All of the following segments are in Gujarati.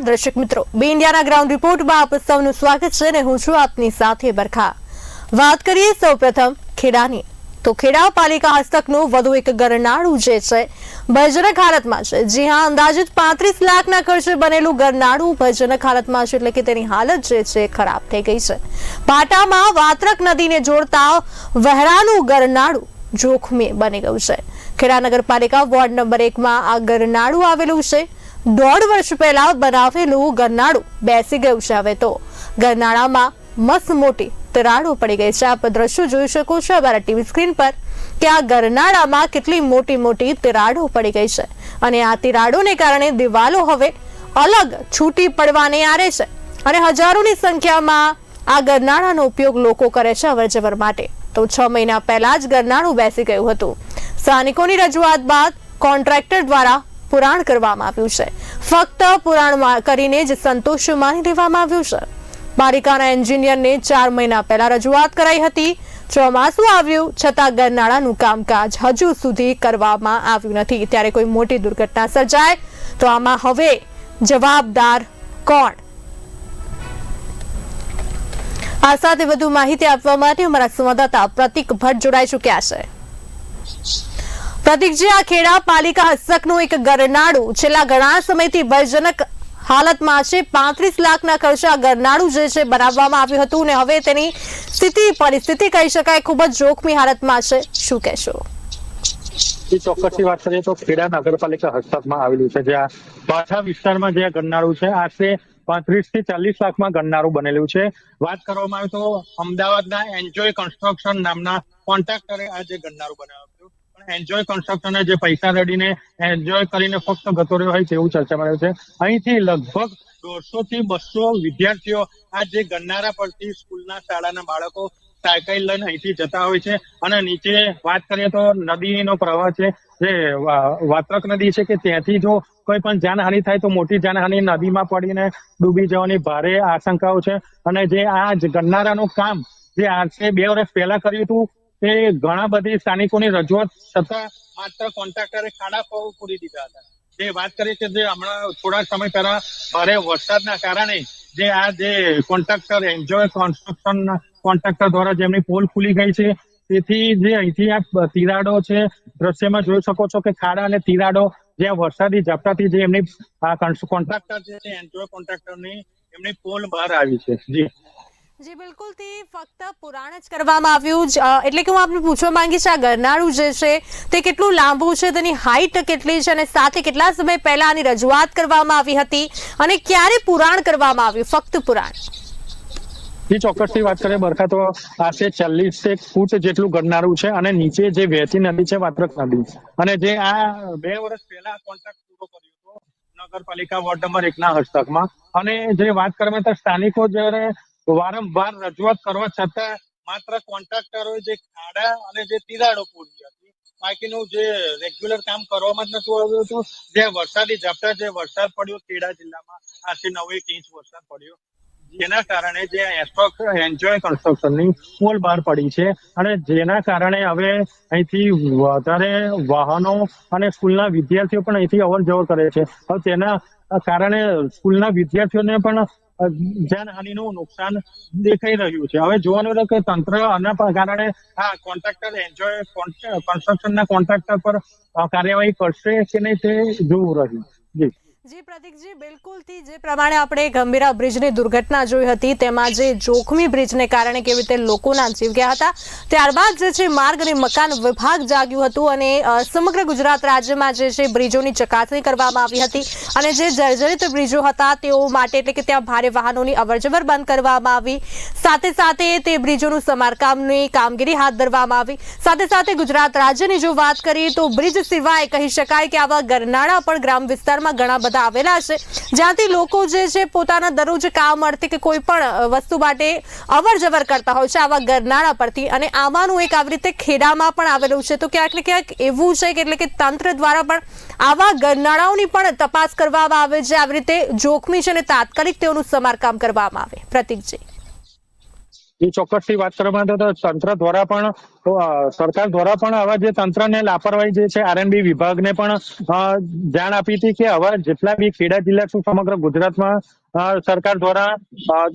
નમસ્કાર દર્શક મિત્રો. બે ઇન્ડિયાના ગ્રાઉન્ડ રિપોર્ટમાં આપ સૌનું સ્વાગત છે અને હું છું આપની સાથે બરખા. વાત કરીએ સૌપ્રથમ ખેડાની. તો ખેડા પાલિકા હસ્તકનું વધુ એક ગરનાળું જે છે, ભયજનક હાલતમાં છે. જી હા, અંદાજિત પાંત્રીસ લાખના ખર્ચે બનેલું ગરનાળું ભયજનક હાલતમાં છે એટલે કે તેની હાલત જે છે ખરાબ થઈ ગઈ છે. પાટામાં વાત્રક નદીને જોડતા વહેરાનું ગરનાળું જોખમી બની ગયું છે. ખેડા નગરપાલિકા વોર્ડ નંબર એકમાં આ ગરનાળું આવેલું છે. દોઢ વર્ષ પહેલા બનાવેલું ગરનાળું બેસી ગયું છે હવે તો. ગરનાળામાં મસ્ત મોટી તરાડો પડી ગઈ છે. આપ દ્રશ્યો જોઈ શકો છો અમારા ટીવી સ્ક્રીન પર કે આ ગરનાળામાં કેટલી મોટી મોટી તિરાડો પડી ગઈ છે. અને આ તિરાડોને કારણે દિવાલો હવે અલગ છૂટી પડવાને આરે છે. અને હજારોની સંખ્યામાં આ ગરનાળાનો ઉપયોગ લોકો કરે છે અવરજવર માટે. તો છ મહિના પહેલા જ ગરનાળું બેસી ગયું હતું. સ્થાનિકોની રજૂઆત બાદ કોન્ટ્રાક્ટર દ્વારા પુરાણ કરવામાં આવ્યું છે. ફક્ત પુરાણ કરીને જ સંતોષ માની લેવામાં આવ્યું છે. પાલિકાના એન્જિનિયરને ચાર મહિના પહેલા રજૂઆત કરાઈ હતી. ચોમાસું આવ્યું, છતાં ગરનાળાનું કામકાજ હજુ સુધી કરવામાં આવ્યું નથી. ત્યારે કોઈ મોટી દુર્ઘટના સર્જાય તો આમાં હવે જવાબદાર કોણ? આ સાથે વધુ માહિતી આપવા માટે અમારા સંવાદદાતા પ્રતિક ભટ્ટ જોડાઈ ચૂક્યા છે. પ્રતિકજી ખેડા પાલિકા હસ્તકનું એક ગરનાળું. છેલ્લા ઘણા સમયથી ભયજનક હાલતમાં છે. પાંત્રીસ લાખના ખર્ચે આ ગરનાળું જે છે બનાવવામાં આવ્યું હતું અને હવે તેની સ્થિતિ, પરિસ્થિતિ કહી શકાય, ખૂબ જ જોખમી હાલતમાં છે. શું કહેશો? ચોક્કસથી વાત કરીએ તો ખેડા નગરપાલિકા હસ્તકમાં આવેલું છે. જ્યાં પાછા વિસ્તારમાં જે ગરનાળું છે આશરે પાંત્રીસથી ચાલીસ લાખમાં ગરનાળું બનેલું છે. વાત કરવામાં આવે તો અમદાવાદના એન્જોય કન્સ્ટ્રક્શન નામના કોન્ટ્રાક્ટરે આ જે ગરનાળું બનાવ્યું એન્જોય કન્સ્ટ્રક્શને જે પૈસા રેડીને એન્જોય કરીને ફક્ત ગતો રહ્યો હોય તેવું ચર્ચામાં રહ્યું છે. અહીંથી લગભગ દોઢસો થી બસો વિદ્યાર્થીઓ આ જે ગન્નારા પરથી સ્કૂલના શાળાના બાળકો સાયકલ લઈને અહીંથી જતા હોય છે. અને નીચે વાત કરીએ તો નદીનો પ્રવાહ છે. જે વાત્રક નદી છે કે ત્યાંથી જો કોઈ પણ જાનહાનિ થાય તો મોટી જાનહાનિ નદીમાં પડીને ડૂબી જવાની ભારે આશંકાઓ છે. અને જે આ જ ગરનારાનું કામ જે આજે બે વર્ષ પહેલા કર્યું હતું તે ઘણા બધી સ્થાનિકોની રજૂઆત છતાં માત્ર કોન્ટ્રાક્ટરે ખાડા પૂરી દીધા હતા. જે વાત કરીએ કે જે હમણાં થોડા સમય પહેલા ભારે વરસાદના કારણે જે આ જે કોન્ટ્રાક્ટર, એન્જોય કન્સ્ટ્રક્શન કોન્ટ્રાક્ટર દ્વારા જેમની પોલ ખુલી ગઈ છે, તેથી જે અહીંથી આ તિરાડો છે, દ્રશ્યમાં જોઈ શકો છો કે ખાડા અને તિરાડો જે વરસાદી ઝાપટાથી જે એમની કોન્ટ્રાક્ટર છે, એન્જોય કોન્ટ્રાક્ટરની એમની પોલ બહાર આવી છે. જી. જી બિલકુલ. તે ફક્ત પુરાણ જ કરવામાં આવ્યું જ, એટલે કે હું આપને પૂછવા માંગીશ આ ગરનાળું જે છે તે કેટલું લાંબુ છે તેની હાઈટ કેટલી છે અને સાથે કેટલા સમય પહેલા આની રજૂઆત કરવામાં આવી હતી અને ક્યારે પુરાણ કરવામાં આવ્યું? ફક્ત પુરાણ. એ ચોક્કસથી વાત કરીએ બરખા તો આશરે ચાલીસ ફૂટ જેટલું ગરનારું છે અને નીચે જે વહેતી નદી છે વાત્રક નદી. અને જે આ બે વર્ષ પહેલા કોન્ટ્રાક્ટ પૂરો કર્યો નગરપાલિકા વોર્ડ નંબર એકના હસ્તકમાં. અને જે વાત કરવામાં તો સ્થાનિકો જ્યારે વારંવાર રજૂઆત કરવા છતાં માત્ર કોન્ટ્રાક્ટરો જે ખાડા અને જે તિરાડો પૂરી હતી. બાકીનું જે રેગ્યુલર કામ કરવામાં જ નતું આવ્યું હતું. જે વરસાદી ઝાપટા, જે વરસાદ પડ્યો ખેડા જિલ્લામાં આથી નવ એક ઇંચ વરસાદ પડ્યો. જેના કારણે જે એન્જોય કન્સ્ટ્રક્શનની પોલ બહાર પડી છે અને જેના કારણે હવે અહીંથી વધારે વાહનો અને સ્કૂલના વિદ્યાર્થીઓ પણ અહીંથી અવર જવર કરે છે. તેના કારણે સ્કૂલના વિદ્યાર્થીઓને પણ જાનહાનિનું નુકસાન દેખાઈ રહ્યું છે. હવે જોવાનું કે તંત્ર આના કારણે આ કોન્ટ્રાક્ટર એન્જોય કન્સ્ટ્રક્શનના કોન્ટ્રાક્ટર પર કાર્યવાહી કરશે કે નહીં તે જોવું રહ્યું. જી. જી, પ્રતિકજી, બિલકુલથી. જે પ્રમાણે આપણે ગંભીરા બ્રિજની દુર્ઘટના જોઈ હતી, તેમાં જે જોખમી બ્રિજને કારણે કેવી રીતે લોકોના જીવ ગયા હતા, ત્યારબાદ જે છે, માર્ગ અને મકાન વિભાગ જાગ્યું હતું અને સમગ્ર ગુજરાત રાજ્યમાં જે છે, બ્રિજોની ચકાસણી કરવામાં આવી હતી અને જે જર્જરિત બ્રિજો હતા, તેઓ માટે એટલે કે ત્યાં ભારે વાહનોની અવરજવર બંધ કરવામાં આવી. સાથે સાથે તે બ્રિજોનું સમારકામની કામગીરી હાથ ધરવામાં આવી. સાથે સાથે ગુજરાત રાજ્યની જો વાત કરીએ તો બ્રિજ સિવાય કહી શકાય કે આવા ગરનાળા પણ ગ્રામ વિસ્તારમાં ઘણા બધા આવેલા છે જ્યાંથી લોકો જે છે પોતાના દરરોજ કામ અર્થે કે કોઈ પણ વસ્તુ માટે અવર જવર કરતા હોય છે, આવા ગરનાળા પરથી. અને આવાનું એક આવી રીતે ખેડામાં પણ આવેલું છે. તો ક્યાંક ને ક્યાંક એવું છે કે એટલે કે તંત્ર દ્વારા પણ આવા ગરનાળાઓની પણ તપાસ કરવામાં આવે છે. આવી રીતે જોખમી છે અને તાત્કાલિક તેઓનું સમારકામ કરવામાં આવે. પ્રતિકજી. એ ચોક્કસથી વાત કરવામાં આવે તંત્ર દ્વારા પણ સરકાર દ્વારા પણ આવા જે તંત્રને લાપરવાહી જે છે, આરએનબી વિભાગને પણ જાણ આપી હતી કે આવા જેટલા બી ખેડા જિલ્લા શું સમગ્ર ગુજરાતમાં સરકાર દ્વારા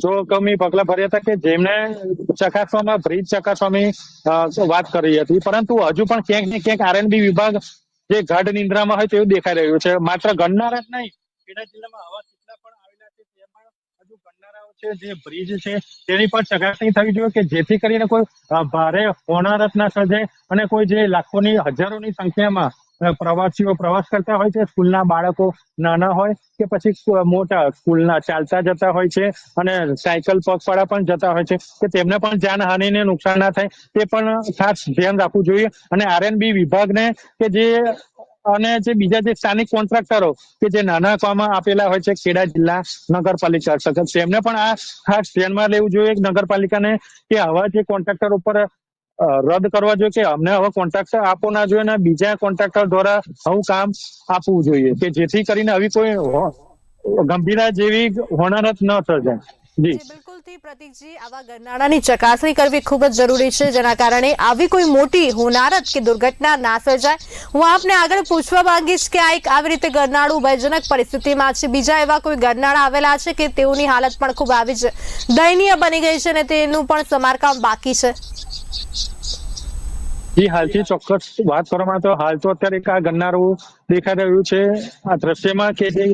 જો જોખમી પગલા ભર્યા હતા કે જેમને ચકાસવામાં, બ્રિજ ચકાસવાની વાત કરી હતી. પરંતુ હજુ પણ ક્યાંક ને ક્યાંક આરએનબી વિભાગ જે ગાઢ નિંદ્રામાં હોય તેવું દેખાઈ રહ્યું છે. માત્ર ગણનાર જ નહીં, ખેડા જિલ્લામાં આવા કેટલા પણ આવેલા છે તેમાં હજુ ગણનારાઓ છે, જે બ્રિજ છે, તેની પણ ચકાસણી થવી જોઈએ કે જેથી કરીને કોઈ ભારે હોનારત ના સર્જાય અને કોઈ જે લાખોની, હજારોની સંખ્યામાં પ્રવાસીઓ પ્રવાસ કરતા હોય છે, સ્કૂલના બાળકો નાના હોય કે પછી મોટા સ્કૂલના ચાલતા જતા હોય છે અને સાયકલ પગપાળા પણ જતા હોય છે, કે તેમને પણ જાનહાનિને નુકસાન ના થાય, તે પણ ખાસ ધ્યાન રાખવું જોઈએ. અને આરએનબી વિભાગને કે જે અને જે બીજા જે સ્થાનિક કોન્ટ્રાક્ટરો કે જે નાના કામમાં આપેલા હોય છે, ખેડા જિલ્લા નગરપાલિકા સખત તેમને પણ આ ખાસ ધ્યાનમાં લેવું જોઈએ નગરપાલિકાને કે આવા જે કોન્ટ્રાક્ટર ઉપર રદ કરવા જોઈએ કે અમને હવે કોન્ટ્રાક્ટર આપવો ના જોઈએ અને બીજા કોન્ટ્રાક્ટર દ્વારા હું કામ આપવું જોઈએ કે જેથી કરીને આવી કોઈ ગંભીરા જેવી હોનારત ન સર્જાય. જી. બિલકુલથી પ્રતિકજી આવા ગરનાળાની ચકાસણી કરવી ખૂબ જ જરૂરી છે. જેના કારણે આવી કોઈ મોટી હોનારત કે દુર્ઘટના ના સર્જાય. હું આપને આગળ પૂછવા માંગીશ કે આ એક આવી રીતે ગરનાળું ભયજનક પરિસ્થિતિમાં છે. બીજા એવા કોઈ ગરનાળા આવેલા છે કે તેઓની હાલત પણ ખૂબ આવી જ દયનીય બની ગઈ છે અને તેનું પણ સમારકામ બાકી છે? જી, હાલથી ચોક્કસ વાત કરવામાં તો હાલ તો અત્યારે આ ગન્નારું દેખાઈ રહ્યું છે. આ દ્રશ્યમાં કે જે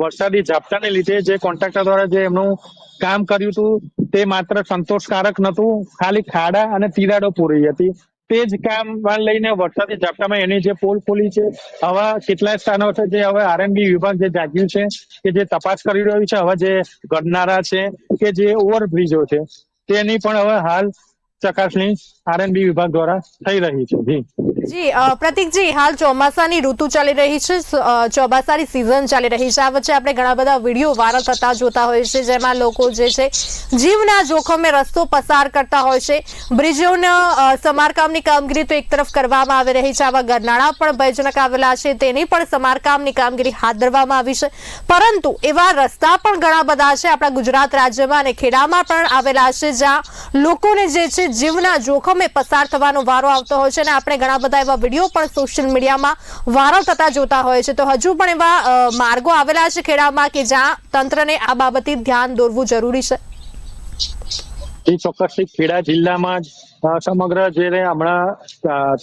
વરસાદી ઝાપટાને લીધે જે કોન્ટ્રાક્ટર દ્વારા જે એમનું કામ કર્યું હતું, તે માત્ર સંતોષકારક નતું ખાલી ખાડા અને તિરાડો પૂરી હતી. તે જ કામ લઈને વરસાદી ઝાપટામાં એની જે પોલ ખોલી છે, આવા કેટલાય સ્થાનો છે જે હવે આરએનબી વિભાગ જે જાગ્યું છે, કે જે તપાસ કરી રહ્યું છે હવે જે ગડનારા છે, કે જે ઓવરબ્રિજો છે, તેની પણ હવે હાલ ચકાસણી આરએનબી વિભાગ દ્વારા થઈ રહી છે જી. જી અ, હાલ ચોમાસાની ઋતુ ચાલી રહી છે ચોમાસાની સિઝન ચાલી રહી છે. આ વચ્ચે આપણે ઘણા બધા વીડિયો વાયરલ થતા જોતા હોય છે જેમાં લોકો જે છે જીવના જોખમે રસ્તો પસાર કરતા હોય છે. બ્રિજોના સમારકામની કામગીરી તો એક તરફ કરવામાં આવી રહી છે. આવા ગરનાળા પણ ભયજનક આવેલા છે. તેની પણ સમારકામની કામગીરી હાથ ધરવામાં આવી છે. પરંતુ એવા રસ્તા પણ ઘણા બધા છે આપણા ગુજરાત રાજ્યમાં અને ખેડામાં પણ આવેલા છે જ્યાં લોકોને જે છે જીવના જોખમે પસાર થવાનો વારો આવતો હોય છે અને આપણે ઘણા બધા એવા વીડિયો પણ સોશિયલ મીડિયામાં વાયરલ થતા જોતા હોય છે. તો હજુ પણ એવા માર્ગો આવેલા છે ખેડામાં કે જ્યાં તંત્રને આ બાબતે ધ્યાન દોરવું જરૂરી છે? એ ચોક્કસથી ખેડા જિલ્લામાં સમગ્ર જે હમણાં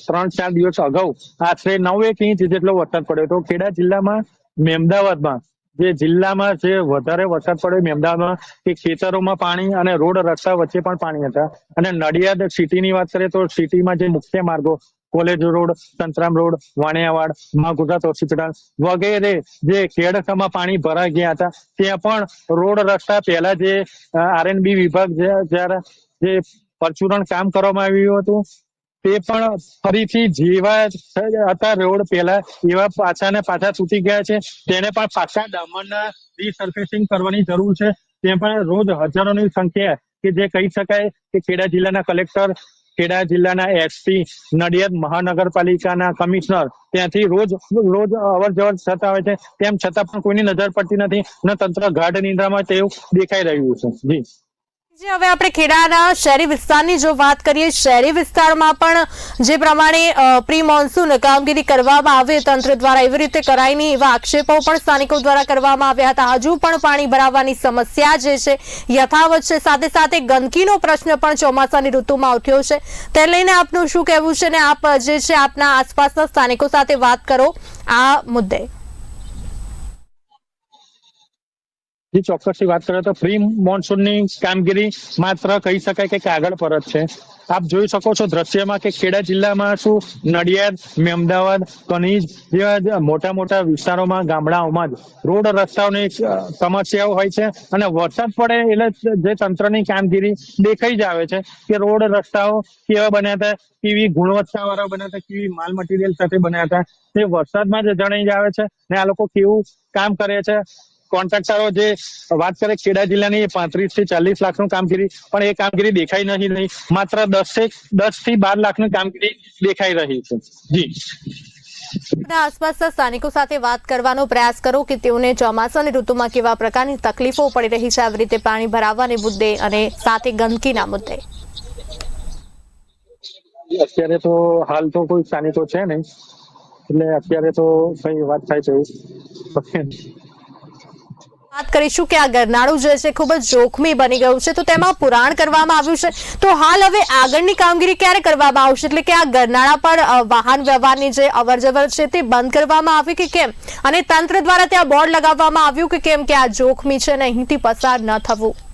ત્રણ ચાર દિવસ અગાઉ આશરે નવ એક ઇંચ જેટલો વરસાદ પડ્યો હતો. ખેડા જિલ્લામાં મેમદાવાદમાં જે જિલ્લામાં જે વધારે વરસાદ પડ્યો મેમદાવાદમાં કે ખેતરોમાં પાણી અને રોડ રસ્તા વચ્ચે પણ પાણી હતા. અને નડિયાદ સિટીની વાત કરીએ તો સિટીમાં જે મુખ્ય માર્ગો, college road, Santram road, Vaniyavad, Maa Gujarat hospital વગેરે જે ખેડખામાં પાણી ભરાઈ ગયા હતા, ત્યાં પણ રોડ રસ્તા પહેલા જે આરએનબી વિભાગ જ્યારે જે પરચુરણ કામ કરવામાં આવ્યું હતું તે પણ ફરીથી જેવા હતા રોડ પહેલા. એવા પાછા ને પાછા તૂટી ગયા છે. તેને પણ પાછા ડામરના રીસર્ફેસિંગ કરવાની જરૂર છે. તે પણ રોજ હજારોની સંખ્યા કે જે કહી શકાય કે ખેડા જિલ્લાના કલેક્ટર, ખેડા જિલ્લાના એસપી, નડિયાદ મહાનગરપાલિકાના કમિશનર ત્યાંથી રોજ રોજ અવર જવર થતા હોય છે. તેમ છતાં પણ કોઈની નજર પડતી નથી. ને તંત્ર ગાઢ નિંદ્રામાં તેવું દેખાઈ રહ્યું છે. જી. જે, હવે આપણે ખેડાના શહેરી વિસ્તારની જો વાત કરીએ, શહેરી વિસ્તારમાં પણ જે પ્રમાણે પ્રી મોન્સૂન કામગીરી કરવામાં આવે, તંત્ર દ્વારા એવી રીતે કરાય નહીં એવા આક્ષેપો પણ સ્થાનિકો દ્વારા કરવામાં આવ્યા હતા. હજુ પણ પાણી ભરાવાની સમસ્યા જે છે, યથાવત છે. સાથે સાથે ગંદકીનો પ્રશ્ન પણ ચોમાસાની ઋતુમાં ઉઠ્યો છે. તે લઈને આપનું શું કહેવું છે ને આપ, જે છે, આપના આસપાસના સ્થાનિકો સાથે વાત કરો આ મુદ્દે. જે, ચોક્કસથી વાત કરે તો પ્રી મોન્સૂનની કામગીરી માત્ર કહી શકાય કે કાગળ પર જ છે. આપ જોઈ શકો છો દ્રશ્યમાં કે ખેડા જિલ્લામાં શું નડિયાદ, મેમદાવાદ, કનીજ જેવા મોટા મોટા વિસ્તારોમાં, ગામડાઓમાં જ રોડ રસ્તાઓની સમસ્યાઓ હોય છે અને વરસાદ પડે એટલે જે તંત્રની કામગીરી દેખાઈ જ આવે છે કે રોડ રસ્તાઓ કેવા બન્યા હતા, કેવી ગુણવત્તા વાળા બન્યા હતા, કેવી માલ મટીરિયલ સાથે બન્યા હતા. તે વરસાદમાં જ જણાઈ જ આવે છે ને આ લોકો કેવું કામ કરે છે. કોન્ટ્રાક્ટરો જે વાત કરે ખેડા જિલ્લાની પાંત્રીસથી ચાલીસ લાખનું કામગીરી પણ એ કામગીરી દેખાઈ નથી રહી માત્ર દસ દસથી બાર લાખની કામગીરી દેખાઈ રહી છે. જી. આસપાસના સ્થાનિકો સાથે વાત કરવાનો પ્રયાસ કરો કે તેઓને ચોમાસાની ઋતુમાં કેવા પ્રકારની તકલીફો પડી રહી છે આવી રીતે પાણી ભરાવવાને મુદ્દે અને સાથે ગંદકીના મુદ્દે. અત્યારે તો હાલ તો કોઈ સ્થાનિકો છે નહીં. એટલે અત્યારે તો કઈ વાત થાય છે વાત કરીશું કે આ ગરનાળું જે છે ખૂબ જ જોખમી બની ગયું છે. તો તેમાં પુરાણ કરવામાં આવ્યું છે. તો હાલ હવે આગળની કામગીરી ક્યારે કરવામાં આવશે? એટલે કે આ ગરનાળા પર વાહન વ્યવહારની જે અવરજવર છે તે બંધ કરવામાં આવી કે કેમ? અને તંત્ર દ્વારા ત્યાં બોર્ડ લગાવવામાં આવ્યું કે કેમ કે આ જોખમી છે અને અહીંથી પસાર ન થવું.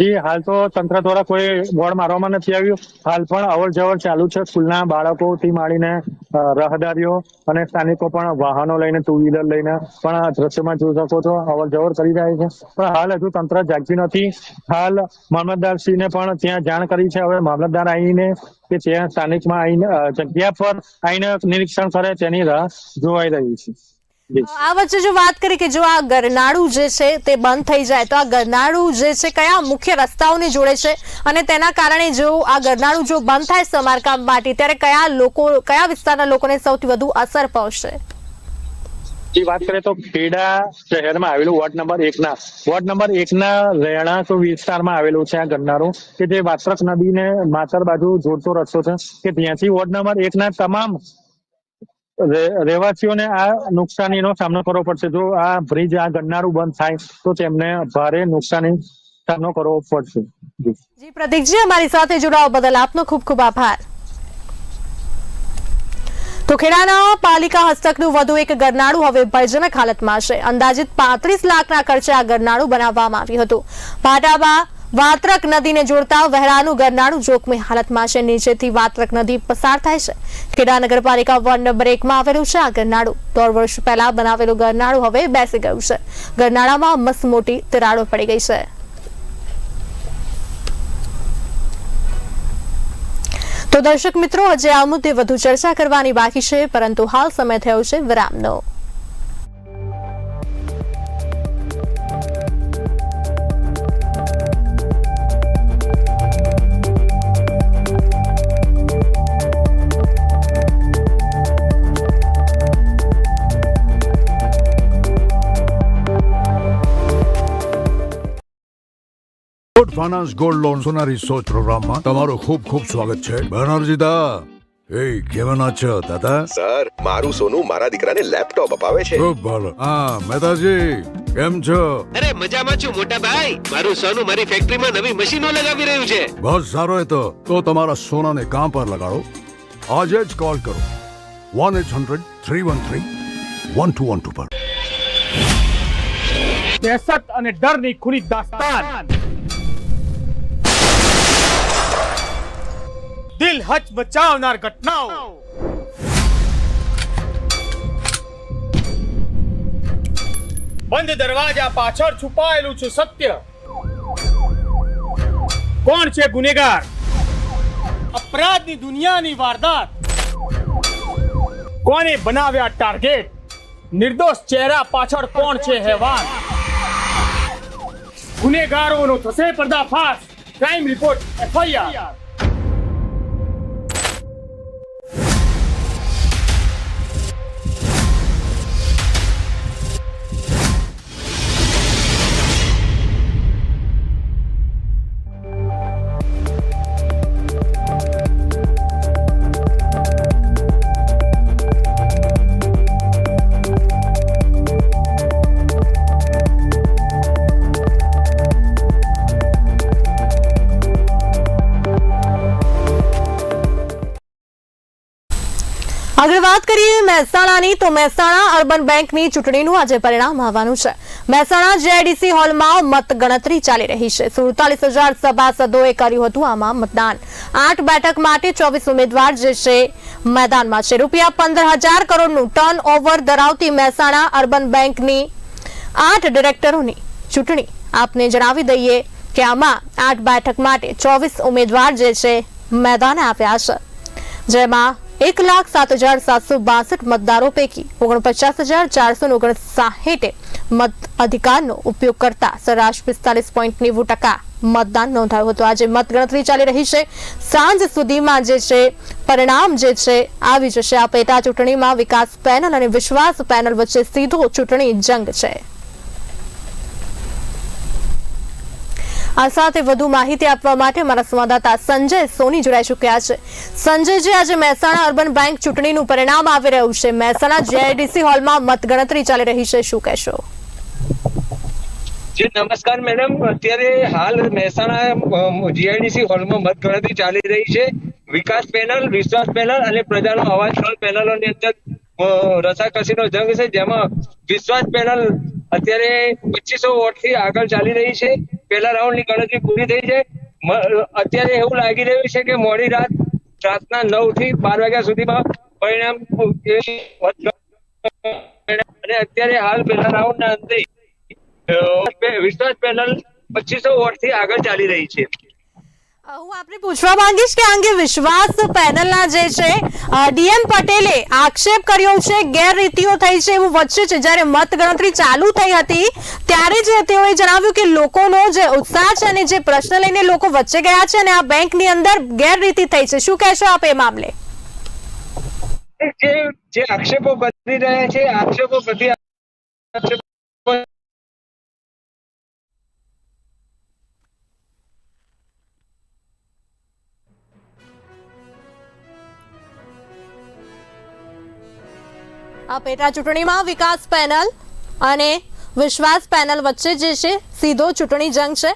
જી, હાલ તો તંત્ર દ્વારા કોઈ બોર્ડ મારવામાં નથી આવ્યું. હાલ પણ અવર જવર ચાલુ છે. સ્કૂલના બાળકોથી માંડીને રહદારીઓ અને સ્થાનિકો પણ વાહનો લઈને ટુ વ્હીલર લઈને પણ દ્રશ્યમાં જોઈ શકો છો. અવર જવર કરી રહ્યા છે. પણ હાલ હજુ તંત્ર જાગ્યું નથી. હાલ મામલતદારશ્રીને પણ ત્યાં જાણ કરી છે. હવે મામલતદાર આવીને કે ત્યાં સ્થાનિકમાં આવીને જગ્યા પર આવીને નિરીક્ષણ કરે તેની રાહ જોવાઈ રહી છે. આ વચ્ચે જો વાત કરીએ કે જો આ ગરનાળું જે છે તે બંધ થઈ જાય તો આ ગરનાળું જે છે કયા મુખ્ય રસ્તાઓને જોડે છે? અને તેના કારણે જો આ ગરનાળું જો બંધ થાય સમારકામ માટે ત્યારે કયા લોકો કયા વિસ્તારના લોકોને સૌથી વધુ અસર પહોંચશે? જે વાત કરીએ તો ખેડા શહેરમાં આવેલું વોર્ડ નંબર એક ના વોર્ડ નંબર એક ના રહેણાંક વિસ્તારમાં આવેલું છે આ ગરનારું કે જે વાત્રક નદીને માતર બાજુ જોડતો રસ્તો છે કે ત્યાંથી વોર્ડ નંબર એક ના તમામ રહેવાસીઓને આ નુકસાનીનો સામનો કરવો પડશે. જો આ બ્રિજ આ ગન્નારું બંધ થાય, તો તેમને ભારે નુકસાની સામનો કરવો પડશે. જી. પ્રતિકજી અમારી સાથે જોડાવા બદલ આપનો ખૂબ ખૂબ આભાર. તો ખેડાના પાલિકા હસ્તકનું વધુ એક ગરનાળું હવે ભયજનક હાલતમાં છે. અંદાજિત પાંત્રીસ લાખના ખર્ચે આ ગરનાળું બનાવવામાં આવ્યું હતું. પાટાબા વાત્રક નદીને જોડતા વહેરાનું ગરનાળું જોખમી હાલતમાં છે. નીચેથી વાત્રક નદી પસાર થાય છે. ખેડા નગરપાલિકા વોર્ડ નંબર એકમાં આવેલું છે આ ગરનાળું. દોઢ વર્ષ પહેલા બનાવેલું ગરનાળું હવે બેસી ગયું છે. ગરનાળામાં મસ્ત મોટી તિરાડો પડી ગઈ છે. તો દર્શક મિત્રો આજે આ મુદ્દે વધુ ચર્ચા કરવાની બાકી છે, પરંતુ હાલ સમય થયો છે વિરામનો. ફાઇનાન્સ ગોલ્ડ લોન સોનારી સોચ પ્રોગ્રામમાં તમારું ખૂબ ખૂબ સ્વાગત છે. બેનર્જીદા. એ કેવાના છો દાદા? સર મારું સોનું મારા દીકરાને લેપટોપ અપાવે છે. ખૂબ ભલો. હા મહેતાજી કેમ છો? અરે મજામાં છું મોટા ભાઈ. મારું સોનું મારી ફેક્ટરીમાં નવી મશીનો લગાવી રહ્યું છે. બહુ સારો એ તો. તો તમારા સોનાને કામ પર લગાડો? આજે જ કોલ કરો. One eight hundred three one three one two one two પર. દહેશત અને ડરની ખુરી દાસ્તાન. દિલ હચ બચાવનાર ઘટનાઓ. બંધ દરવાજા પાછળ છુપાયેલું છે સત્ય. કોણ છે ગુનેગાર? અપરાધની દુનિયાની વારદાત. કોને બનાવ્યા ટાર્ગેટ? નિર્દોષ ચહેરા પાછળ કોણ છે હેવાન? ગુનેગારોનો થશે પર્દાફાશ. Crime report, FIR. આગળ વાત કરીએ મહેસાણાની, તો મહેસાણા અર્બન બેંકની ચૂંટણીનું આજે પરિણામ આવવાનું છે. મહેસાણા જેઆઈડીસી હોલમાં મતગણતરી ચાલી રહી છે. સુડતાલીસ હજાર સભાસદોએ કર્યું હતું આમાં મતદાન. આઠ બેઠક માટે ચોવીસ ઉમેદવાર જે છે, મેદાનમાં છે. રૂપિયા પંદર હજાર કરોડનું ટર્ન ઓવર ધરાવતી મહેસાણા અર્બન બેંકની આઠ ડિરેક્ટરોની ચૂંટણી. આપને જણાવી દઈએ કે આમાં આઠ બેઠક માટે ચોવીસ ઉમેદવાર જે છે, મેદાને આવ્યા છે. જેમાં એક લાખ સાત હજાર સાતસો બાસઠ મતદારો પૈકી ઓગણપચાસ હજાર ચારસો ઓગણસાહીઠે મત અધિકારનો ઉપયોગ કરતા સરાશ પિસ્તાલીસ પોઈન્ટ નેવું ટકા મતદાન નોંધાયું હતું આજે મતગણતરી ચાલી રહી છે સાંજ સુધીમાં જે છે પરિણામ જે છે આવી જશે આ પેટા ચૂંટણીમાં વિકાસ પેનલ અને વિશ્વાસ પેનલ વચ્ચે સીધો ચૂંટણી જંગ છે। આ સાથે વધુ માહિતી આપવા માટે અમારા સંવાદદાતા સંજય સોની જોડાઈ ચૂક્યા છે. સંજયજી, આજે મહેસાણા અર્બન બેંક ચૂંટણીનું પરિણામ આવી રહ્યું છે. મહેસાણા જેઆઈડીસી હોલમાં મતગણતરી ચાલી રહી છે. શું કહેશો? નમસ્કાર મેડમ. અત્યારે હાલ મહેસાણા જીઆઈડીસી હોલમાં મતગણતરી ચાલી રહી છે. વિકાસ પેનલ, વિશ્વાસ પેનલ અને પ્રજાનો અવાજ ત્રણ પેનલોની અંદર રસાકસીનો જંગ છે. જેમાં વિશ્વાસ પેનલ અત્યારે પચીસો વોટથી આગળ ચાલી રહી છે. પહેલા રાઉન્ડની ગણતરી પૂરી થઈ છે. અત્યારે એવું લાગી રહ્યું છે કે મોડી રાત, રાતના નવથી બાર વાગ્યા સુધીમાં પરિણામ અને અત્યારે હાલ પહેલા રાઉન્ડના અંતે વિશ્વાસ પેનલ પચીસો વોટથી આગળ ચાલી રહી છે. હું આપને પૂછવા માંગીશ કે અંગે વિશ્વાસ પેનલના જે છે ડીએમ પટેલે આક્ષેપ કર્યો છે, ગેરરીતિઓ થઈ છે એવું વચ્ચે છે. જ્યારે મતગણતરી ચાલુ થઈ હતી, ત્યારે જ તેઓએ જણાવ્યું કે લોકોનો જે ઉત્સાહ છે અને જે પ્રશ્ન લઈને લોકો વચ્ચે ગયા છે અને આ બેંકની અંદર ગેરરીતિ થઈ છે. શું કહેશો આપ એ મામલે? જે આક્ષેપો કરી રહ્યા છે, આક્ષેપો બધી આક્ષેપો આ પેટા ચૂંટણીમાં વિકાસ પેનલ અને વિશ્વાસ પેનલ વચ્ચે જે છે, સીધો ચૂંટણી જંગ છે.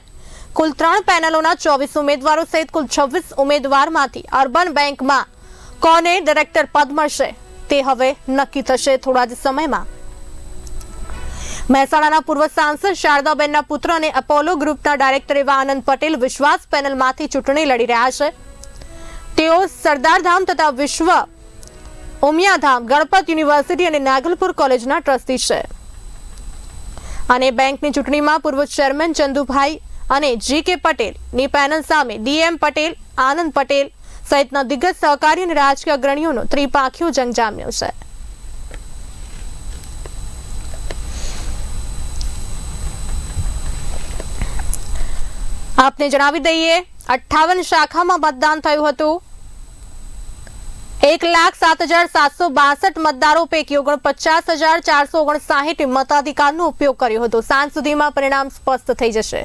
કુલ ત્રણ પેનલોના ચોવીસ ઉમેદવારો સહિત કુલ છવ્વીસ ઉમેદવારમાંથી અર્બન બેંકમાં કોને ડિરેક્ટર પદ મળશે, તે હવે નક્કી થશે થોડા જ સમયમાં. મહેસાણાના પૂર્વ સાંસદ શારદાબેનના પુત્ર અને અપોલો ગ્રુપના ડાયરેક્ટર એવા આનંદ પટેલ વિશ્વાસ પેનલમાંથી ચૂંટણી લડી રહ્યા છે. તેઓ સરદારધામ તથા વિશ્વ ઉમિયાધામ ગણપત યુનિવર્સિટી અને નાગલપુર કોલેજના ટ્રસ્ટી છે. અને બેંકની ચૂંટણીમાં પૂર્વ ચેરમેન ચંદુભાઈ અને જી કે પટેલની પેનલ સામે ડીએમ પટેલ, આનંદ પટેલ સહિતના દિગ્ગજ સહકારી અને રાજકીય અગ્રણીઓનો ત્રિપાંખીયો જંગ જામ્યો છે. આપને જણાવી દઈએ, અઠ્ઠાવન શાખામાં મતદાન થયું હતું. એક લાખ સાત હજાર સાતસો બાસઠ મતદારો પૈકી ઓગણપચાસ હજાર ચારસો ઓગણસાહીઠ મતાધિકારનો ઉપયોગ કર્યો હતો. સાંજ સુધીમાં પરિણામ સ્પષ્ટ થઈ જશે.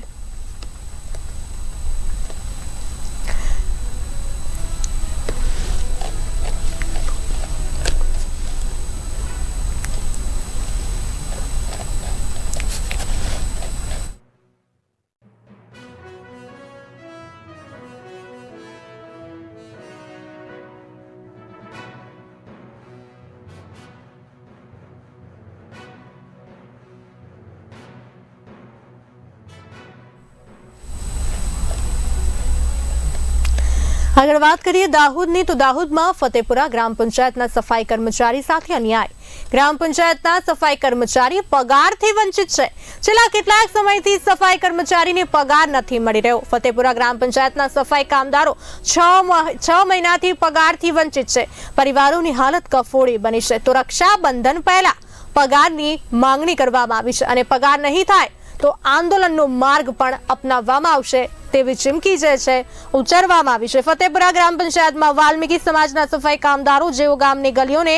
આગળ વાત કરીએ દાહોદની, તો દાહોદમાં ફતેપુરા ગ્રામ પંચાયતના સફાઈ કર્મચારી સાથે અન્યાય. ગ્રામ પંચાયતના સફાઈ કર્મચારી પગારથી વંચિત છે. છેલ્લા કેટલાક સમયથી સફાઈ કર્મચારીને પગાર નથી મળી રહ્યો. ફતેપુરા ગ્રામ પંચાયતના સફાઈ કામદારો છ મહિનાથી પગારથી વંચિત છે. પરિવારોની હાલત કફોડી બની છે. તો રક્ષાબંધન પહેલા પગારની માંગણી કરવામાં આવી છે અને પગાર નહીં થાય તો આંદોલનનો માર્ગ પણ અપનાવવામાં આવશે તેવી ચીમકી જે છે, ઉચ્ચારવામાં આવી છે. ફતેપુરા ગ્રામ પંચાયતમાં વાલ્મીકી સમાજના સફાઈ કામદારો જેઓ ગામની ગલીઓને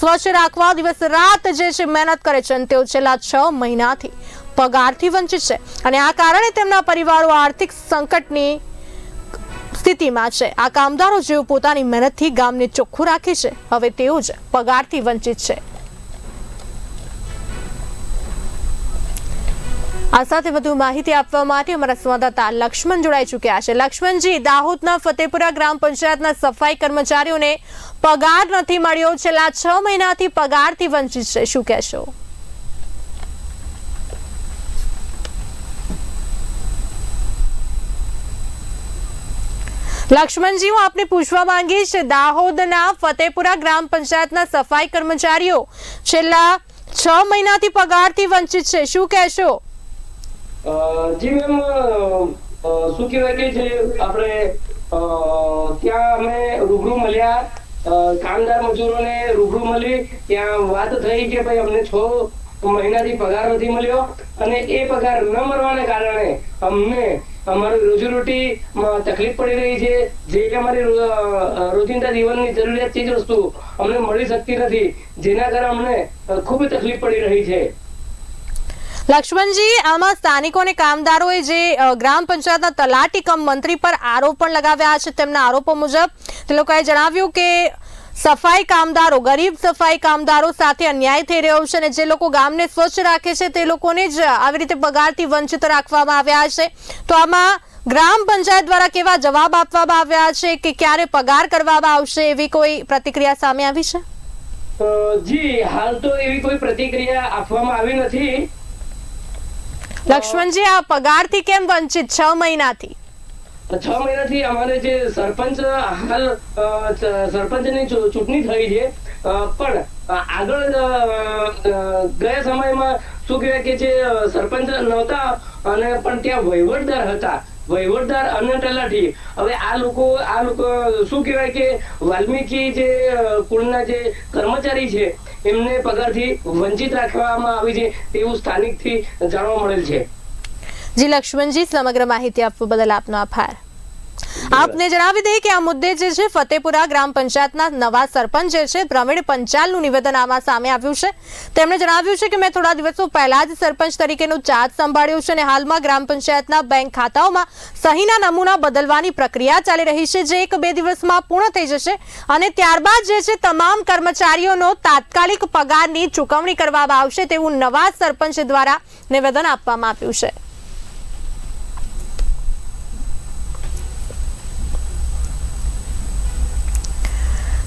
સ્વચ્છ રાખવા દિવસ રાત જે છે મહેનત કરે છે અને તેઓ છેલ્લા છ મહિનાથી પગારથી વંચિત છે અને આ કારણે તેમના પરિવારો આર્થિક સંકટની સ્થિતિમાં છે. આ કામદારો જેઓ પોતાની મહેનતથી ગામને ચોખ્ખું રાખે છે, હવે તેઓ જ પગારથી વંચિત છે. આ સાથે વધુ માહિતી આપવા માટે અમારા સંવાદદાતા લક્ષ્મણ જોડાઈ ચૂક્યા છે. લક્ષ્મણજી, દાહોદના ફતેપુરા ગ્રામ પંચાયતના સફાઈ કર્મચારીઓને પગાર નથી મળ્યો. છેલ્લા છ મહિનાથી પગારથી વંચિત છે. શું કહેશો? લક્ષ્મણજી, હું આપને પૂછવા માંગીશ દાહોદના ફતેપુરા ગ્રામ પંચાયતના સફાઈ કર્મચારીઓ છેલ્લા છ મહિનાથી પગારથી વંચિત છે. શું કહેશો? જી મેમ શું કહેવાય કે જે આપણે ત્યાં અમે રૂબરૂ મળ્યા. કામદાર મજૂરોને રૂબરૂ મળી. ત્યાં વાત થઈ કે ભાઈ અમને છ મહિનાથી પગાર નથી મળ્યો અને એ પગાર ન મળવાને કારણે અમને અમારી રોજીરોટી તકલીફ પડી રહી છે. જે અમારી રોજિંદા જીવનની જરૂરિયાત ચીજ વસ્તુ અમને મળી શકતી નથી. જેના કારણે અમને ખૂબ તકલીફ પડી રહી છે. લક્ષ્મણજી, આમાં સ્થાનિકો અને કામદારોએ જે ગ્રામ પંચાયતના તલાટી કમ મંત્રી પર આરોપ પણ લગાવ્યા છે, તેમના આરોપો મુજબ તે લોકોએ જણાવ્યું કે સફાઈ કામદારો, ગરીબ સફાઈ કામદારો સાથે અન્યાય થઈ રહ્યો છે અને જે લોકો ગામને સ્વચ્છ રાખે છે, તે લોકોને જ આવી રીતે પગારથી વંચિત રાખવામાં આવ્યા છે. તો આમાં ગ્રામ પંચાયત દ્વારા કેવા જવાબ આપવામાં આવ્યા છે કે ક્યારે પગાર કરવામાં આવશે એવી કોઈ પ્રતિક્રિયા સામે આવી છે? જી, હાલ તો એવી કોઈ પ્રતિક્રિયા આપવામાં આવી નથી. લક્ષ્મણજી, આ પગારથી કેમ વંચિત છ મહિનાથી? છ મહિનાથી અમારે જે સરપંચ, હાલ સરપંચની ચૂંટણી થઈ છે. પણ આગળ ગયા સમયમાં શું કહેવાય કે જે સરપંચ નહોતા અને પણ ત્યાં વહીવટદાર હતા. વહીવટદાર અને તલાટી. હવે આ લોકો આ લોકો શું કહેવાય કે વાલ્મીકી જે કુળના જે કર્મચારી છે, એમને પગારથી વંચિત રાખવામાં આવી છે તેવું સ્થાનિકથી જાણવા મળેલ છે. જી લક્ષ્મણજી, સમગ્ર માહિતી આપવા બદલ આપનો આભાર. આપને જણાવી દઈએ કે આ મુદ્દે જે છે, ફતેપુરા ગ્રામ પંચાયતના નવા સરપંચ જે છે પ્રવીણ પંચાલનું નિવેદન આમાં સામે આવ્યું છે. તેમણે જણાવ્યું છે કે મેં થોડા દિવસો પહેલા જ સરપંચ તરીકેનો ચાર્જ સંભાળ્યું છે અને હાલમાં ગ્રામ પંચાયતના બેંક ખાતાઓમાં સહીના નમૂના બદલવાની પ્રક્રિયા ચાલી રહી છે, જે એક બે દિવસમાં પૂર્ણ થઈ જશે અને ત્યારબાદ જે છે, તમામ કર્મચારીઓનો તાત્કાલિક પગારની ચૂકવણી કરવામાં આવશે તેવું નવા સરપંચ દ્વારા નિવેદન આપવામાં આવ્યું છે.